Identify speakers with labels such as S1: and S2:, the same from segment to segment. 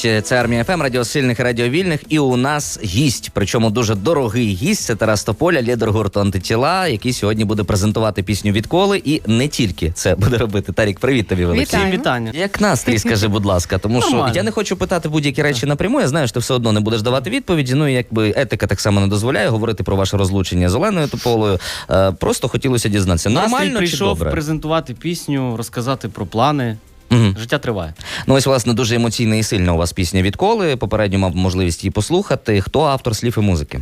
S1: Це армія ФМ, Радіо Сильних і Радіо Вільних. І у нас гість, причому дуже дорогий гість. Це Тарас Тополя, лідер гурту антитіла, який сьогодні буде презентувати пісню відколи. І не тільки це буде робити. Тарік, привіт тобі, великий.
S2: Вітаю.
S3: Всім вітання.
S1: Як настрій, скажи, будь ласка, тому що
S3: Нормально.
S1: я не хочу питати будь-які речі напряму. Я знаю, що ти все одно не будеш давати відповіді. Ну і якби етика так само не дозволяє говорити про ваше розлучення з Оленою Тополою. Е, просто хотілося дізнатися.
S3: Настрій
S1: Нормально чи
S3: прийшов
S1: добре?
S3: презентувати пісню, розказати про плани.
S1: Мгм.
S3: Життя триває.
S1: Ну ось власне дуже емоційна і сильна у вас пісня відколи. Попередньо мав можливість її послухати. Хто автор слів і музики?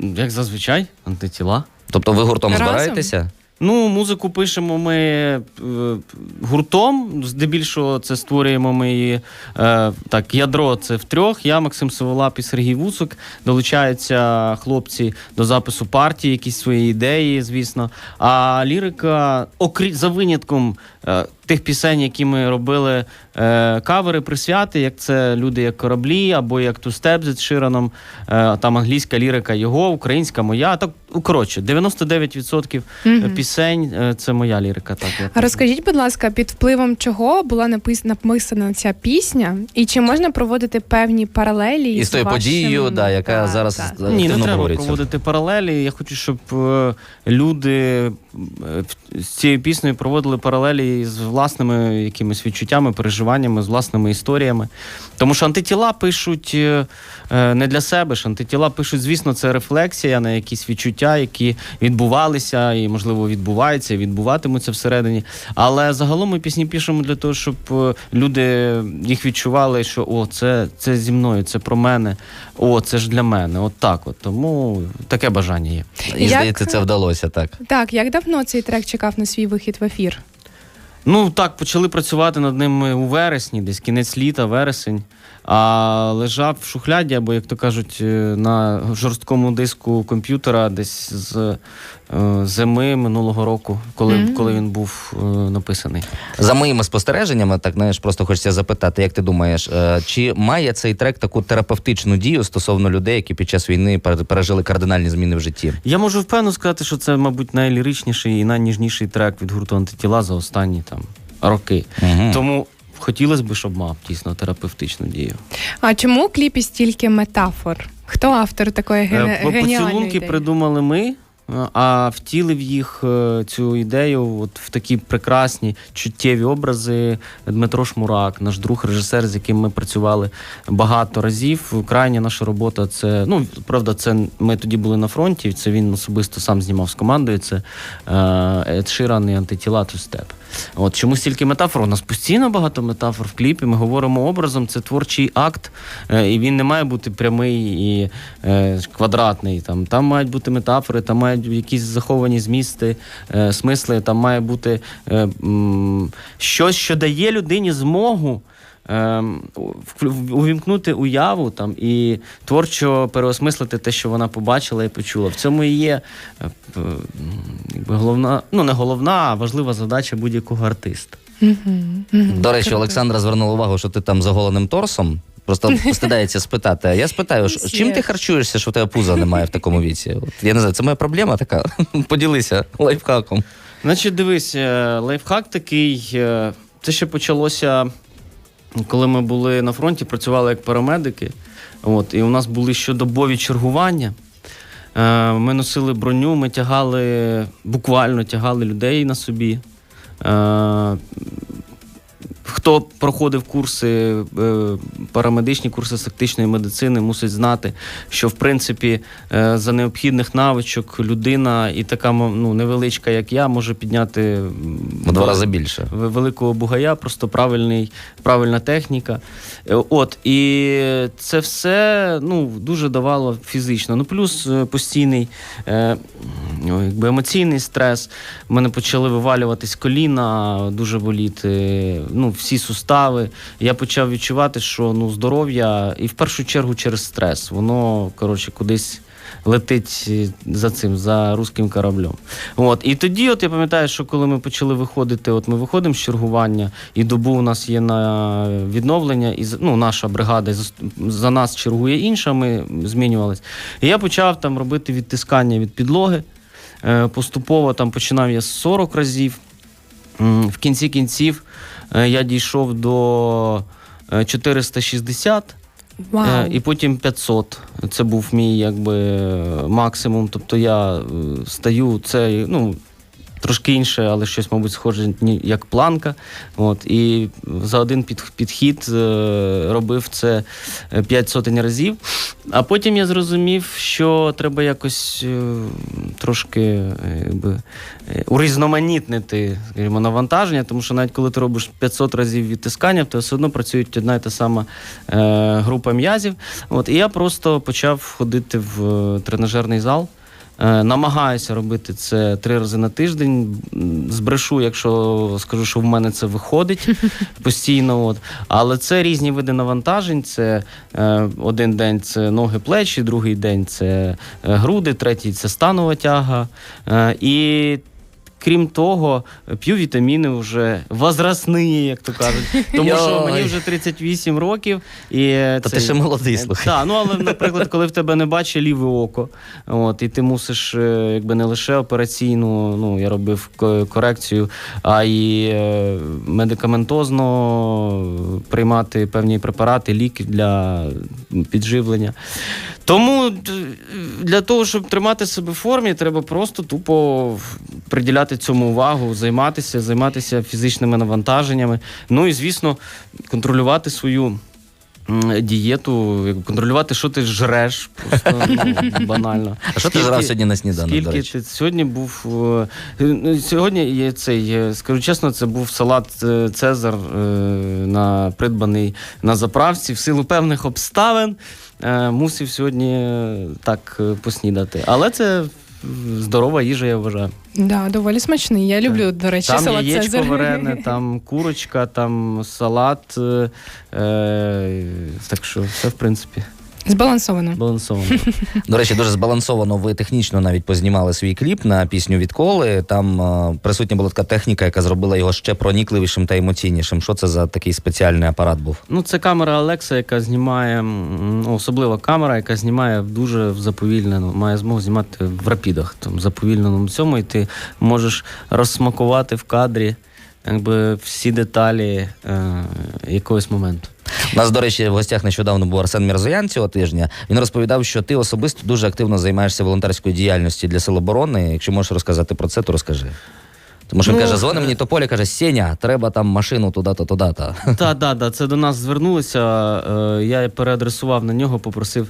S3: Як зазвичай, антитіла.
S1: Тобто ви гуртом
S2: Разом?
S1: збираєтеся?
S3: Ну, музику пишемо ми е, гуртом. Здебільшого це створюємо ми її, е, так, ядро це втрьох. Я, Максим Сиволап і Сергій Вуцук. Долучаються хлопці до запису партії, якісь свої ідеї, звісно. А лірика, окрі, за винятком тих пісень, які ми робили, е, кавери, присвяти, як це люди як кораблі, або як Steps з Шираном, е, там англійська лірика його, українська моя. Так, ну, коротше, 99%
S2: Мгм.
S3: пісень е, це моя лірика. Так,
S2: розкажіть, будь ласка, під впливом чого була напис- написана ця пісня, і чи можна проводити певні паралелі
S1: І з тою
S2: вашим-
S1: подією, да, яка зараз
S2: так.
S1: е,
S3: Ні, не треба
S1: говориться.
S3: проводити паралелі. Я хочу, щоб е, люди е, з цією піснею проводили паралелі з власними якимись відчуттями, переживаннями, з власними історіями. Тому що антитіла пишуть е, е, не для себе ж. Антитіла пишуть, звісно, це рефлексія на якісь відчуття, які відбувалися і, можливо, відбуваються, і відбуватимуться всередині. Але загалом ми пісні пишемо для того, щоб е, люди їх відчували, що о, це, це зі мною, це про мене, о, це ж для мене. От так от. Тому таке бажання є.
S1: І
S2: Як-
S1: здається, це вдалося так.
S2: Так, як давно цей трек чекав на свій вихід в ефір?
S3: Ну так, почали працювати над ним у вересні, десь кінець літа, вересень. А лежав в шухляді, або, як то кажуть, е, на жорсткому диску комп'ютера десь з е, зими минулого року, коли,
S2: Мгм.
S3: коли він був е, написаний.
S1: За моїми спостереженнями, так знаєш, просто хочеться запитати, як ти думаєш, е, чи має цей трек таку терапевтичну дію стосовно людей, які під час війни пере- пережили кардинальні зміни в житті?
S3: Я можу впевнено сказати, що це, мабуть, найліричніший і найніжніший трек від гурту антитіла за останні там роки.
S1: Мгм.
S3: Тому хотілося б, щоб мав дійсно терапевтичну дію.
S2: А чому у кліпі стільки метафор? Хто автор такої.
S3: Е,
S2: геніальної
S3: Поцілунки
S2: ідеї?
S3: придумали ми, е, а втілив їх е, цю ідею от в такі прекрасні чуттєві образи Дмитро Шмурак, наш друг, режисер, з яким ми працювали багато разів. Крайня наша робота це ну правда, це ми тоді були на фронті. Це він особисто сам знімав з командою. Це Ед Ширан і антитіла Two Step. От чому стільки метафор? У нас постійно багато метафор в кліпі. Ми говоримо образом. Це творчий акт, е, і він не має бути прямий і е, квадратний. Там там мають бути метафори, там мають якісь заховані змісти, е, смисли. Там має бути щось, що дає людині змогу. Ем, Увімкнути уяву там і творчо переосмислити те, що вона побачила і почула. В цьому і є е, якби головна, ну не головна, а важлива задача будь-якого артиста.
S1: До речі. Олександра звернула увагу, що ти там з оголеним торсом. Просто постидається спитати. А я спитаю, що- чим ти харчуєшся, що в тебе пуза немає в такому віці? От, я не знаю, це моя проблема така. Поділися лайфхаком.
S3: Значить, дивись, е, лайфхак такий. е, Це ще почалося, коли ми були на фронті, працювали як парамедики. От, і у нас були щодобові чергування. Е, Ми носили броню, ми тягали, буквально тягали людей на собі. Е, Хто проходив курси, е, парамедичні курси з тактичної медицини, мусить знати, що в принципі е, за необхідних навичок людина і така ну, невеличка, як я, може підняти
S1: В два рази більше.
S3: великого бугая, просто правильний, правильна техніка. Е, От, і це все ну, дуже давало фізично. Ну, плюс постійний якби емоційний стрес. У мене почали вивалюватись коліна, дуже боліти, ну, всі сустави. Я почав відчувати, що ну, здоров'я, і в першу чергу через стрес, воно коротше, кудись летить е, за цим, за руським кораблем. От. І тоді, от я пам'ятаю, що коли ми почали виходити, от ми виходимо з чергування, і добу у нас є на відновлення, і ну, наша бригада за, нас чергує інша, ми змінювались. І я почав там робити відтискання від підлоги. Е, Поступово там починав я з 40 разів. В кінці кінців я дійшов до е, 460.
S2: Вау.
S3: Е, І потім 500. Це був мій якби е, максимум. Тобто я е, стаю, це ну. Трошки інше, але щось, мабуть, схоже як планка. От, і за один під, підхід е, робив це е, п'ять сотень разів. А потім я зрозумів, що треба якось е, трошки е, якби, е, урізноманітнити скажімо, навантаження, тому що навіть коли ти робиш 500 разів відтискання, тебе все одно працюють одна і та сама е, група м'язів. От, і я просто почав ходити в е, тренажерний зал. Е, Намагаюся робити це три рази на тиждень. Збрешу, якщо скажу, що в мене це виходить постійно. От. Але це різні види навантажень. Це е, один день це ноги, плечі, другий день це е, груди, третій це станова тяга. Е, і крім того, п'ю вітаміни вже возрастні, як то кажуть. Тому що мені вже 38 років. І е,
S1: Та ти ще молодий, слухай.
S3: так, ну але, наприклад, коли в тебе не бачить ліве око, от, і ти мусиш е, якби не лише операційну, ну я робив корекцію, а й е, медикаментозно приймати певні препарати, ліки для підживлення. Тому для того, щоб тримати себе в формі, треба просто тупо приділяти цьому увагу, займатися, займатися фізичними навантаженнями. Ну і звісно, контролювати свою. Дієту, контролювати, що ти жреш, просто ну, банально.
S1: А що ти жрав сьогодні на сніданок, до речі?
S3: ти сьогодні був е, ну, сьогодні є цей, е, скажу чесно, це був салат е, Цезар на придбаний на заправці в силу певних обставин. Мусив сьогодні так поснідати. Але це здорова їжа, я вважаю.
S2: Да, доволі смачний. Я люблю, до речі,
S3: Там
S2: салат
S3: яєчко
S2: Цезар.
S3: варене, там курочка, там салат. е, е, Так що все, в принципі,
S2: Збалансовано.
S3: балансовано.
S1: До речі, дуже збалансовано ви технічно навіть познімали свій кліп на пісню Відколи. Там е, присутня була така техніка, яка зробила його ще проникливішим та емоційнішим. Що це за такий спеціальний апарат був?
S3: Ну, це камера Alexa, яка знімає, м, ну, особлива камера, яка знімає дуже в заповільнено, має змогу знімати в рапідах, там, в заповільненому цьому, і ти можеш розсмакувати в кадрі якби, всі деталі е, якогось моменту.
S1: У нас, до речі, в гостях нещодавно був Арсен Мірзоян цього тижня. Він розповідав, що ти особисто дуже активно займаєшся волонтерською діяльністю для Сил оборони. Якщо можеш розказати про це, то розкажи. Тому що він
S3: Ну,
S1: каже, дзвони мені Тополі, каже, Сеня, треба там машину туди-то, туди-то.
S3: Так, так, так, це до нас звернулося. е, Я переадресував на нього, попросив.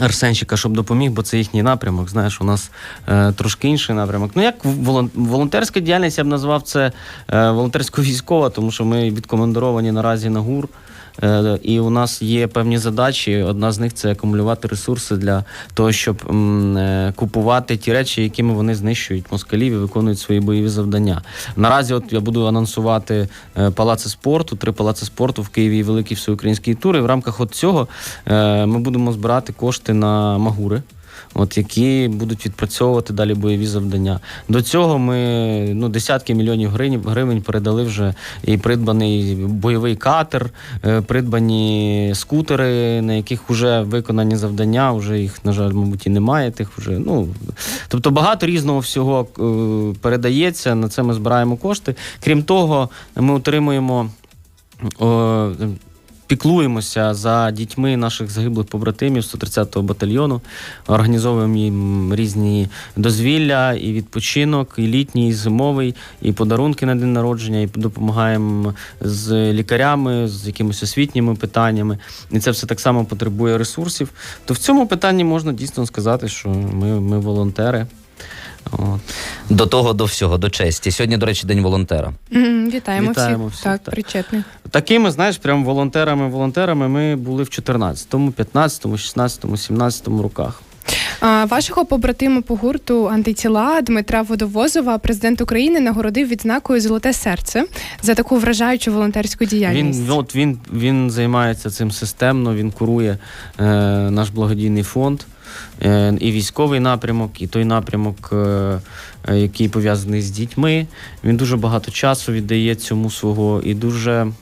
S3: Арсенчика, щоб допоміг, бо це їхній напрямок. Знаєш, у нас е, трошки інший напрямок. Ну, як волон- волонтерська діяльність, я б назвав це е, волонтерсько-військова, тому що ми відкомандировані наразі на ГУР. Е, і у нас є певні задачі. Одна з них це акумулювати ресурси для того, щоб е, купувати ті речі, якими вони знищують москалів і виконують свої бойові завдання. Наразі, от я буду анонсувати е, палаци спорту, три палаци спорту в Києві і великий всеукраїнський тур. І в рамках от цього ми будемо збирати кошти на магури. От які будуть відпрацьовувати далі бойові завдання. До цього ми ну, десятки мільйонів гривень, передали вже і придбаний бойовий катер, е, придбані скутери, на яких вже виконані завдання, вже їх, на жаль, мабуть, і немає. Тих вже, ну, тобто багато різного всього е, передається, на це ми збираємо кошти. Крім того, ми отримуємо. Піклуємося за дітьми наших загиблих побратимів 130-го батальйону, організовуємо їм різні дозвілля, і відпочинок, і літній, і зимовий, і подарунки на день народження, і допомагаємо з лікарями, з якимись освітніми питаннями. І це все так само потребує ресурсів. То в цьому питанні можна дійсно сказати, що ми, ми волонтери. От.
S1: До того, до всього, до честі. Сьогодні, до речі, день волонтера.
S2: Мгм, Вітаємо,
S3: Вітаємо
S2: всіх.
S3: всіх,
S2: Так,
S3: так.
S2: причетних.
S3: Такими, знаєш, прям волонтерами-волонтерами ми були в 14-му, 15-му, 16-му, 17-му роках.
S2: А, вашого побратима по гурту антитіла Дмитра Водовозова президент України нагородив відзнакою Золоте серце за таку вражаючу волонтерську діяльність.
S3: Він, от він, він займається цим системно, він курує е, наш благодійний фонд. Е, і військовий напрямок, і той напрямок, е, е, який пов'язаний з дітьми. Він дуже багато часу віддає цьому свого і дуже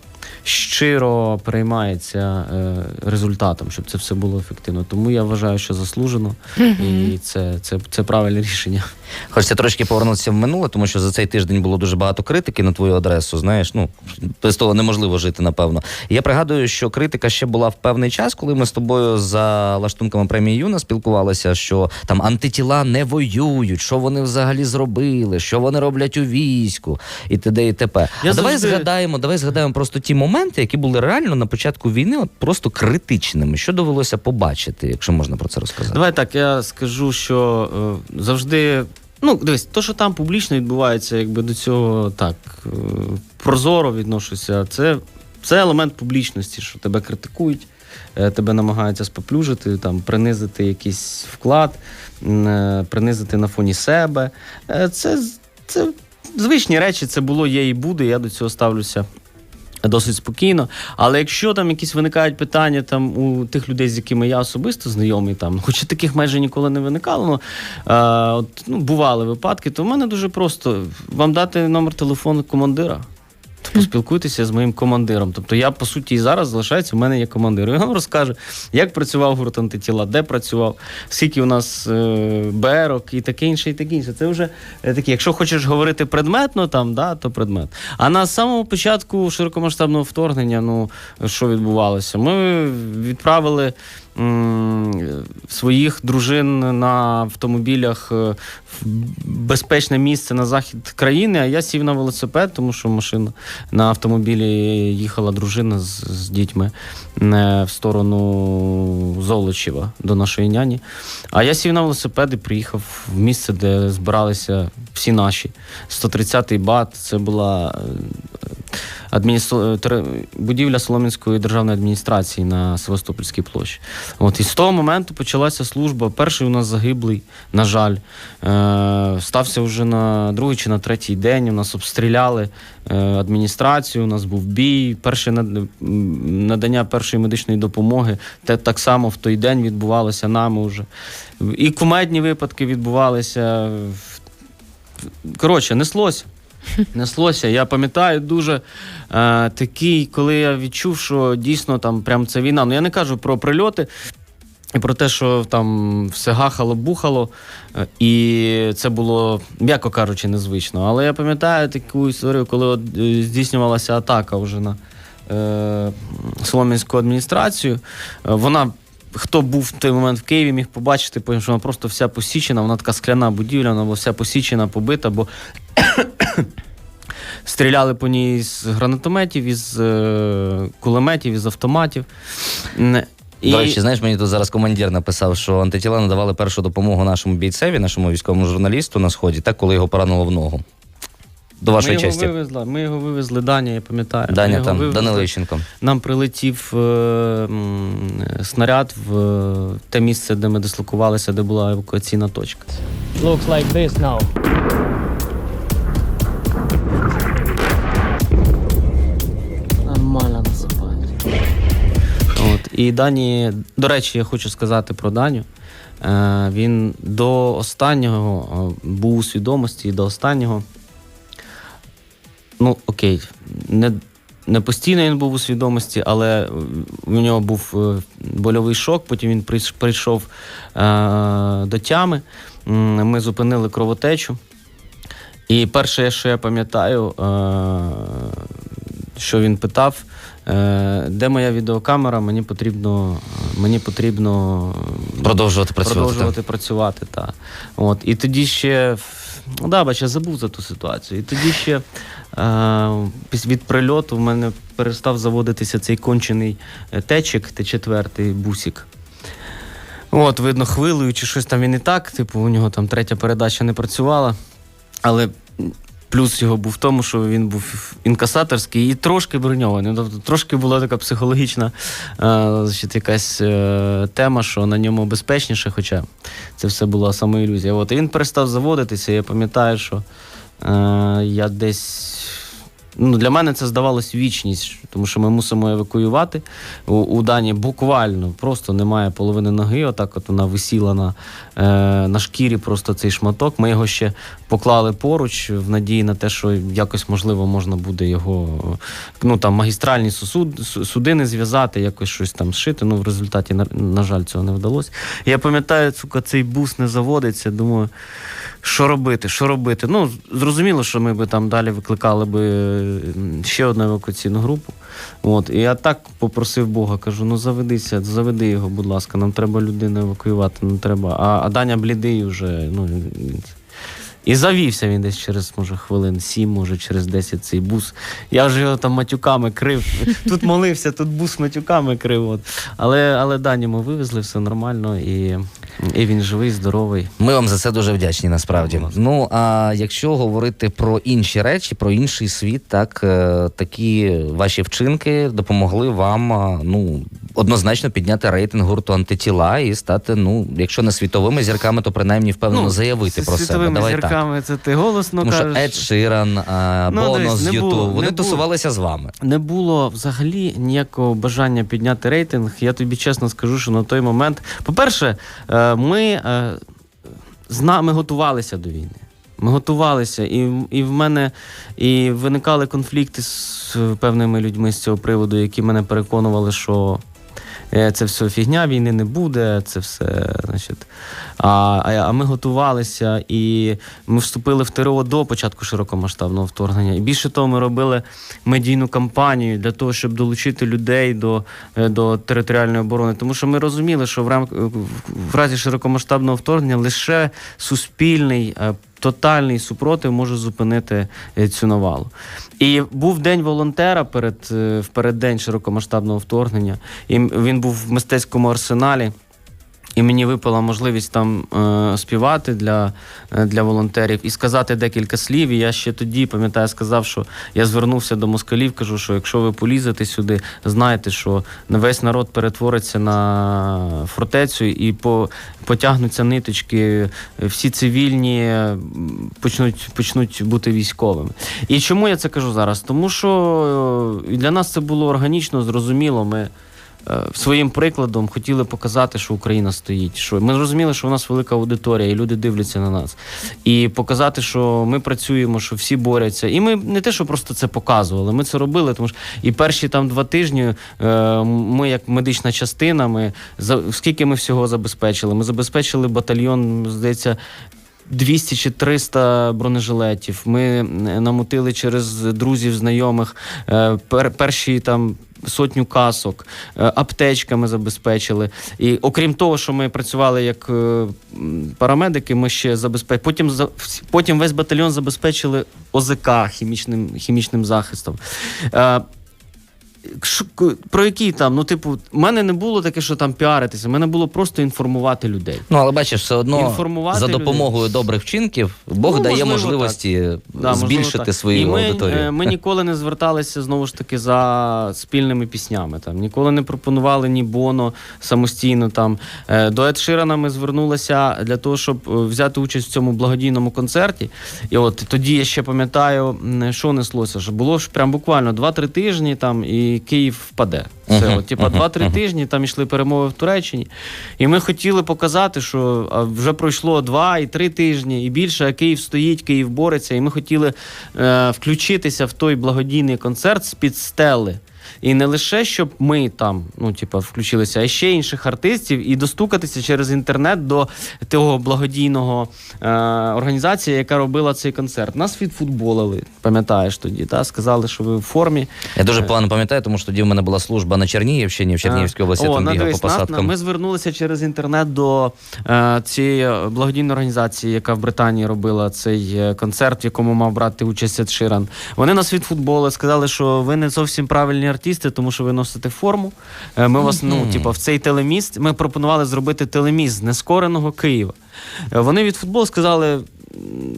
S3: щиро переймається е, результатом, щоб це все було ефективно. Тому я вважаю, що заслужено, і це, це, це правильне рішення.
S1: Хочеться трошки повернутися в минуле, тому що за цей тиждень було дуже багато критики на твою адресу. Знаєш, ну без того неможливо жити, напевно. Я пригадую, що критика ще була в певний час, коли ми з тобою за лаштунками премії Юна спілкувалися, що там антитіла не воюють, що вони взагалі зробили, що вони роблять у війську, і т.д. і т.п.
S3: Я
S1: а давай згадаємо, давай згадаємо просто ті моменти, які були реально на початку війни, от просто критичними. Що довелося побачити, якщо можна про це розказати?
S3: Давай так, я скажу, що е, завжди. Ну, дивись, то, що там публічно відбувається, якби до цього так е, прозоро відношуся. Це, це елемент публічності, що тебе критикують, е, тебе намагаються споплюжити, там, принизити якийсь вклад, е, принизити на фоні себе. Це, це звичні речі, це було, є і буде. Я до цього ставлюся досить спокійно. Але якщо там якісь виникають питання там у тих людей, з якими я особисто знайомий, там, хоча таких майже ніколи не виникало, ну, е, от, ну бували випадки, то в мене дуже просто вам дати номер телефону командира. Поспілкуйтеся з моїм командиром. Тобто я, по суті, і зараз залишається, в мене є командир. Він вам розкаже, як працював гурт антитіла, де працював, скільки у нас е, берок і таке інше, і таке інше. Це вже е, таке. Якщо хочеш говорити предметно, там, да, то предмет. А на самому початку широкомасштабного вторгнення, ну що відбувалося? Ми відправили. Своїх дружин на автомобілях е, в безпечне місце на захід країни, а я сів на велосипед, тому що машина на автомобілі їхала дружина з, з дітьми е, в сторону Золочева до нашої няні. А я сів на велосипед і приїхав в місце, де збиралися всі наші. 130-й бат, це була е, адміністр... будівля Солом'янської державної адміністрації на Севастопольській площі. От і з того моменту почалася служба. Перший у нас загиблий, на жаль, е, стався вже на другий чи на третій день. У нас обстріляли е, адміністрацію. У нас був бій. Перше над- надання першої медичної допомоги. Те так само в той день відбувалося нами вже. І кумедні випадки відбувалися. Коротше, неслося. Неслося. Я пам'ятаю дуже е, такий, коли я відчув, що дійсно там прям це війна. Ну я не кажу про прильоти. І про те, що там все гахало, бухало, е, і це було, м'яко кажучи, незвично. Але я пам'ятаю таку історію, коли от, е, здійснювалася атака вже на е, Солом'янську адміністрацію. Е, Вона, хто був в той момент в Києві, міг побачити, потім, що вона просто вся посічена, вона така скляна будівля, вона вся посічена, побита, бо стріляли по ній з гранатометів, із е, кулеметів, із автоматів. М,
S1: До речі, знаєш, мені тут зараз командир написав, що антитіла надавали першу допомогу нашому бійцеві, нашому військовому журналісту на сході, так коли його поранило в ногу. До вашої
S3: ми його
S1: честі.
S3: вивезли, ми його вивезли, Даня, я пам'ятаю.
S1: Даня
S3: його
S1: там,
S3: вивезли.
S1: Данило
S3: Нам прилетів е, м, снаряд в е, те місце, де ми дислокувалися, де була евакуаційна точка.
S4: looks like this now. Нормально насипають.
S3: От. І Дані, до речі, я хочу сказати про Даню. Е, він до останнього е, був у свідомості і до останнього. Ну, окей, не, не постійно він був у свідомості, але у нього був е, больовий шок. Потім він прийшов е, до тями. Ми зупинили кровотечу. І перше, що я пам'ятаю, е, що він питав, де моя відеокамера, мені потрібно, мені потрібно
S1: Продовжувати працювати.
S3: продовжувати працювати. Та. От. І тоді ще. Да, бач, я забув за ту ситуацію. І тоді ще е, від прильоту в мене перестав заводитися цей кончений е, течик, Т4 бусик. От, видно, хвилею чи щось там він і так. Типу, у нього там третя передача не працювала. Але плюс його був в тому, що він був інкасаторський і трошки броньований. Ну, Тобто трошки була така психологічна е, значить, якась е, тема, що на ньому безпечніше, хоча це все була самоілюзія. От, і він перестав заводитися. Я пам'ятаю, що е, я десь Ну, для мене це здавалось вічність, тому що ми мусимо евакуювати. У, у Дані буквально просто немає половини ноги. Отак от вона висіла на, е, на шкірі, просто цей шматок. Ми його ще поклали поруч в надії на те, що якось можливо можна буде його ну там магістральні сусуд, судини зв'язати, якось щось там зшити. Ну в результаті, на, на жаль, цього не вдалося. Я пам'ятаю, сука, цей бус не заводиться. Думаю, що робити, що робити. Ну, зрозуміло, що ми би там далі викликали би ще одну евакуаційну групу. От, і я так попросив Бога, кажу: ну заведися, заведи його, будь ласка, нам треба людину евакуювати, не треба. А, а Даня блідий вже. Ну, і завівся він десь через, може, хвилин сім, може, через 10 цей бус. Я вже його там матюками крив. Тут молився, тут бус матюками крив. От. Але, але Дані ми вивезли, все нормально, і, і він живий, здоровий.
S1: Ми вам за це дуже вдячні, насправді. Ну а якщо говорити про інші речі, про інший світ, так е, такі ваші вчинки допомогли вам ну однозначно підняти рейтинг гурту антитіла і стати, ну, якщо не світовими зірками, то принаймні впевнено заявити про себе.
S3: світовими
S1: Давай так.
S3: зірками це ти голосно
S1: Тому
S3: кажеш.
S1: Ед Ширан,
S3: Ну,
S1: Боно з Ютуб, вони
S3: було.
S1: тусувалися з вами.
S3: Не було взагалі ніякого бажання підняти рейтинг. Я тобі чесно скажу, що на той момент, по-перше, е, ми е, з нами готувалися до війни. Ми готувалися, і, і в мене і виникали конфлікти з певними людьми з цього приводу, які мене переконували, що це все фігня, війни не буде, це все, значить. А, а, ми готувалися і ми вступили в ТРО до початку широкомасштабного вторгнення. І більше того, ми робили медійну кампанію для того, щоб долучити людей до, е, до територіальної оборони. Тому що ми розуміли, що в, рам... в разі широкомасштабного вторгнення лише суспільний. Тотальний супротив може зупинити е, цю навалу. І був день волонтера перед е, в переддень широкомасштабного вторгнення. І він був в мистецькому арсеналі. І мені випала можливість там е, співати для, е, для волонтерів і сказати декілька слів. І я ще тоді, пам'ятаю, сказав, що я звернувся до москалів, кажу, що якщо ви полізете сюди, знайте, що весь народ перетвориться на фортецю і по, потягнуться ниточки, всі цивільні почнуть, почнуть бути військовими. І чому я це кажу зараз? Тому що е, для нас це було органічно, зрозуміло. Ми е, своїм прикладом хотіли показати, що Україна стоїть. Що ми зрозуміли, що у нас велика аудиторія, і люди дивляться на нас. І показати, що ми працюємо, що всі борються. І ми не те, що просто це показували, ми це робили, тому що і перші там два тижні е, ми, як медична частина, ми за скільки ми всього забезпечили? Ми забезпечили батальйон, здається. 200 чи 300 бронежилетів. Ми е, намотили через друзів, знайомих е, пер, перші там. Сотню касок, е, аптечками забезпечили. І окрім того, що ми працювали як е, парамедики, ми ще забезпечили. Потім, потім весь батальйон забезпечили ОЗК хімічним, хімічним захистом. Про який там, ну, типу, в мене не було таке, що там піаритися, в мене було просто інформувати людей.
S1: Ну, але бачиш, все одно
S3: Інформувати
S1: за
S3: людей.
S1: допомогою добрих вчинків Бог
S3: Ну,
S1: дає
S3: можливо,
S1: можливості
S3: Да,
S1: збільшити
S3: можливо,
S1: свою
S3: І ми,
S1: аудиторію.
S3: е, Ми ніколи не зверталися знову ж таки за спільними піснями. Там ніколи не пропонували ні Боно самостійно. Там Е, до Ед Ширана ми звернулися для того, щоб е, взяти участь в цьому благодійному концерті. І от тоді я ще пам'ятаю, що неслося. Що було ж прям буквально 2-3 тижні там і Київ впаде.
S1: Мгм,
S3: от, типа,
S1: мгм,
S3: 2-3
S1: мгм.
S3: тижні там йшли перемови в Туреччині. І ми хотіли показати, що вже пройшло 2 і 3 тижні, і більше, а Київ стоїть, Київ бореться. І ми хотіли е, включитися в той благодійний концерт з-під стели. І не лише щоб ми там, ну типа, включилися, а ще інших артистів, і достукатися через інтернет до того благодійного е, організації, яка робила цей концерт. Нас відфутболили, пам'ятаєш тоді, та сказали, що ви в формі.
S1: Я дуже
S3: Е.
S1: погано пам'ятаю, тому що тоді в мене була служба на Чернігівщині, в Чернігівській області
S3: О,
S1: там бігав по посадкам.
S3: Ми звернулися через інтернет до е, цієї благодійної організації, яка в Британії робила цей е, концерт, в якому мав брати участь Ширан. Вони нас відфутболи, сказали, що ви не зовсім правильні артисти, тому що ви носите форму. Е, Ми вас, ну,
S1: типу,
S3: типа, в цей телеміст. Ми пропонували зробити телеміст з нескореного Києва. Е, Вони від футболу сказали.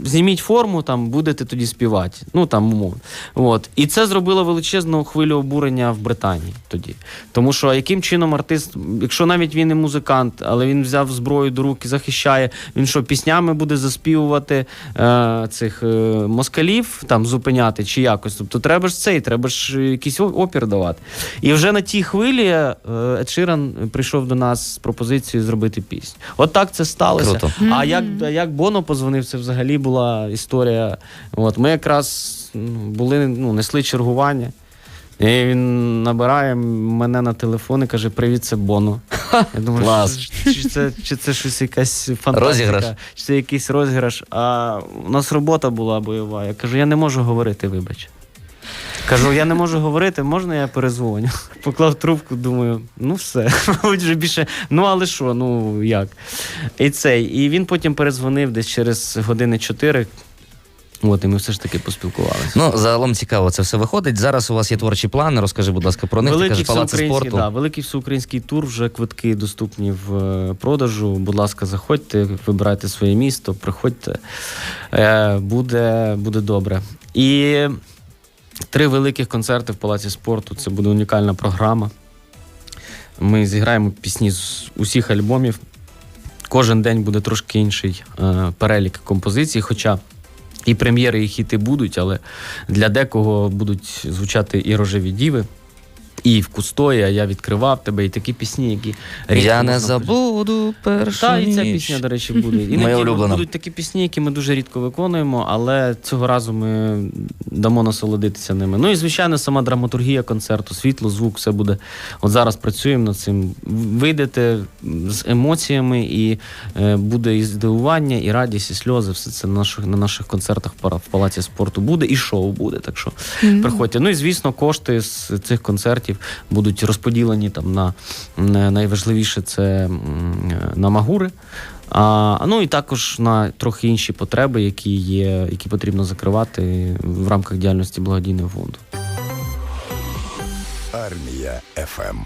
S3: Зніміть форму, там будете тоді співати. Ну там умовно. От. І це зробило величезну хвилю обурення в Британії тоді. Тому що яким чином артист, якщо навіть він не музикант, але він взяв зброю до рук і захищає, він що, піснями буде заспівувати е, цих е, москалів, там зупиняти чи якось. Тобто треба ж цей, треба ж якийсь опір давати. І вже на тій хвилі е, Ед Ширан прийшов до нас з пропозицією зробити пісню. От так це сталося.
S1: Круто.
S3: А як, як Боно позвонив, це взагалі була історія. От ми якраз ну, були, ну, несли чергування. І він набирає мене на телефон і каже: Привіт, це Боно. Я думаю,
S1: Клас.
S3: Чи, чи, це, чи це щось якась фантастика,
S1: Розіграш.
S3: чи це якийсь розіграш. А у нас робота була бойова. Я кажу, я не можу говорити, вибач. Кажу, я не можу говорити, можна я перезвоню? Поклав трубку, думаю, ну все, мабуть, вже більше. Ну, але що, ну як? І цей. І він потім перезвонив десь через години чотири. От, і ми все ж таки поспілкувалися.
S1: Ну, загалом цікаво, це все виходить. Зараз у вас є творчі плани. Розкажи, будь ласка, про них. Ти кажеш, палаци
S3: всеукраїнський,
S1: спорту.
S3: да, великий всеукраїнський тур, вже квитки доступні в е, продажу. Будь ласка, заходьте, вибирайте своє місто, приходьте. Е, буде, буде добре. І три великих концерти в Палаці спорту. Це буде унікальна програма. Ми зіграємо пісні з усіх альбомів. Кожен день буде трошки інший е, перелік композицій, хоча і прем'єри, і хіти будуть, але для декого будуть звучати і рожеві діви, і в кустоя я відкривав тебе, і такі пісні, які рідко
S1: Я не забуду першу
S3: та, і ця пісня, до речі, буде. І
S1: Моя улюблена.
S3: будуть такі пісні, які ми дуже рідко виконуємо, але цього разу ми дамо насолодитися ними. Ну і звичайно, сама драматургія концерту, світло, звук, все буде. От зараз працюємо над цим. Вийдете з емоціями, і е, буде і здивування, і радість, і сльози. Все це на наших, на наших концертах в палаці спорту буде, і шоу буде. Так що приходьте. Ну і звісно, кошти з цих концертів будуть розподілені там на на- найважливіше це на Магури. А, ну і також на трохи інші потреби, які є, які потрібно закривати в рамках діяльності благодійного фонду.
S5: Армія ФМ.